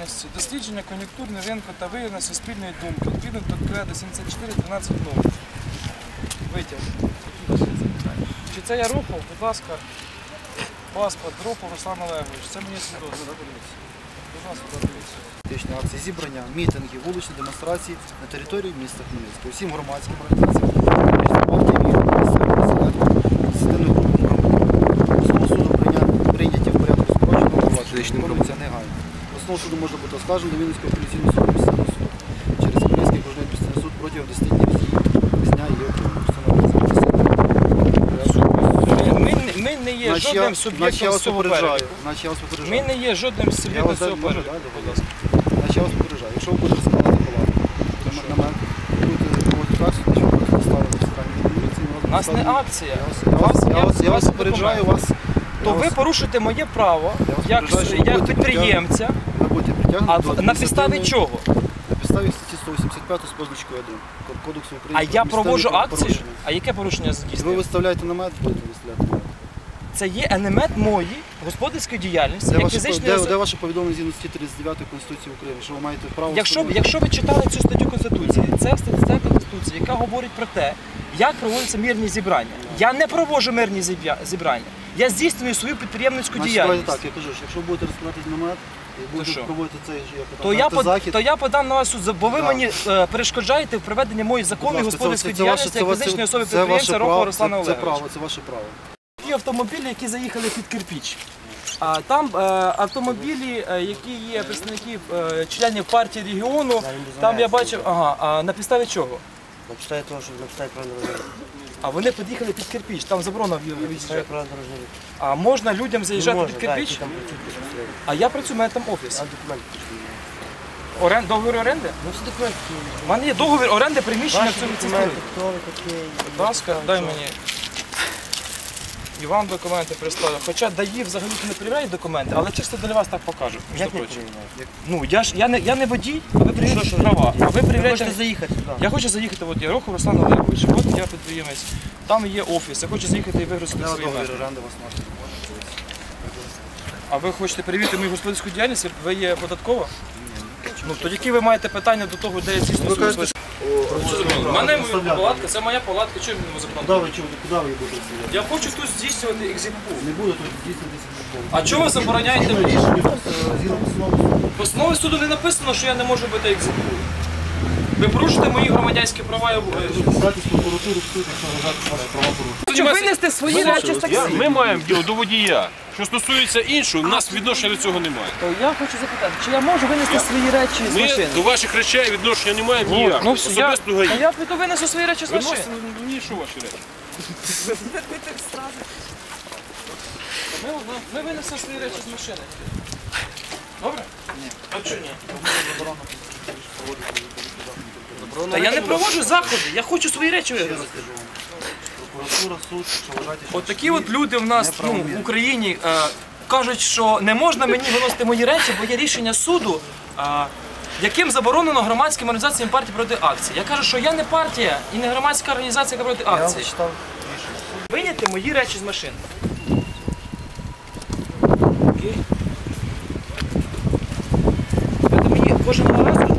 діяльності, дослідження кон'юнктурного ринку та виявлення суспільної думки, відповідно до КРД 74 12 номер. Витяг. Чи це я рухав? Будь ласка, паспорт, рухав Руслан Олегович. Це мені свідоцтво. Будь ласка, дивіться. Акції, зібрання, мітинги, вуличні демонстрації на території міста Хмельницького. Всім громадським організаціям, Основу суду може бути оскаржено до Вінницького апеляційного суду місцевого суду. Через Хмельницький окружний адміністративний суд протягом 10 днів з дня її Ми, ми, ми не є жодним Значить, я суб'єктом вас цього попереджаю. переліку. Значить, я вас Ми попереджаю. не є жодним суб'єктом вас цього можу переліку. далі Будь ласка. Значить, я вас попереджаю. Якщо ви будете складати палатку, на мене будете проводити акцію, значить ви будете доставити в міліцію. У нас не акція. Я вас, я вас, я вас, я вас попереджаю вас. То ви порушуєте моє право як, підприємця, а в- на підставі чого? На підставі статті 185 з позначкою 1 Кодексу України. А про я адміністративні проводжу акцію. правопорушення. А яке порушення Ви здійснює? виставляєте намет, будете виставляти намет. Це є елемент моєї господарської діяльності, Де як ваше, фізичної де, особи. де ваше повідомлення згідно статті 39 Конституції України, що ви маєте право... Якщо, встановити- якщо ви читали цю статтю Конституції, це стаття Конституції, яка говорить про те, як проводяться мирні зібрання. Я не проводжу мирні зіб'я- зібрання. Я здійснюю свою підприємницьку Значить, діяльність. так, я кажу, що якщо ви будете розкладати намет і будете що? проводити цей як То я, под, захід, то я подам на вас суд, за- бо ви Да. мені е, перешкоджаєте в проведенні моєї законної господарської діяльності це як фізичної особи підприємця Рохова Руслана це, Олеговича. право, це ваше право. Ті автомобілі, які заїхали під кирпіч. А там е, автомобілі, е, які є представників е, членів партії регіону, там я бачив, ага, а на підставі чого? Написать того, що написать правильно дорожный А вони під'їхали під кирпіч, там заборона в- Написать в'їжджати. правильно дорожный рух. А можна людям заїжджати під кирпіч? и там працюють безпосередньо. А я працюю, у мене там офіс. А документи пішли. Орен... Договір оренди? Ну всі документи. У мене є договір оренди приміщення в Ваші цьому документи, хто ви такий. Будь ласка, дай мені. І вам документи представлю. Хоча ДАІ взагалі не перевіряють документи, але чисто для вас так покажу. між Як не прочим. перевіряють? Ну, я ж я не, я не водій, а ви перевіряєте права. А ви Ви перевіряєте. хочете заїхати сюди? Я хочу заїхати, от я Рохов Руслан Олегович, от я підприємець. Там є офіс, я хочу заїхати і вигрузити свої договір оренди вас носить. А ви хочете перевірити мою господарську діяльність? Ви є податкова? Ну, то які ви маєте питання до того, де я здійснюю свою? У мене палатка, це моя палатка, чим мені Куди законодавство? ви, чого- куди ви будете сидіти? Я хочу тут здійснювати екзекув. Не буду тут здійснюватися футбол. А чого ви забороняєте мені? Е, В постанові суду не написано, що я не можу бути екзекув. Ви порушите мої громадянські права. і обов'язки. Звертайтесь в прокуратуру, в суд, якщо ваші права порушені. Хочу винести свої речі з таксі. Ми маємо діло до водія. Що стосується іншого, у нас відношення до цього немає. То я хочу запитати, чи я можу винести свої речі з Ми машини? до ваших речей відношення не маємо ніякого. Ну, все, я, Особисто а я піду винесу свої речі з машини. Виносите мені що ваші речі? Ми, ми винесемо свої речі з машини. Добре? Ні. А чого ні? Та я не проводжу заходи, я хочу свої речі виграти. Прокуратура, суд, що вважаєте, що От такі от люди в нас ну, в Україні е, кажуть, що не можна мені виносити мої речі, бо є рішення суду, е, яким заборонено громадським організаціям партії проти акції. Я кажу, що я не партія і не громадська організація, яка проти Я акції. Виняти мої речі з машини. Окей? Ви мені кожен раз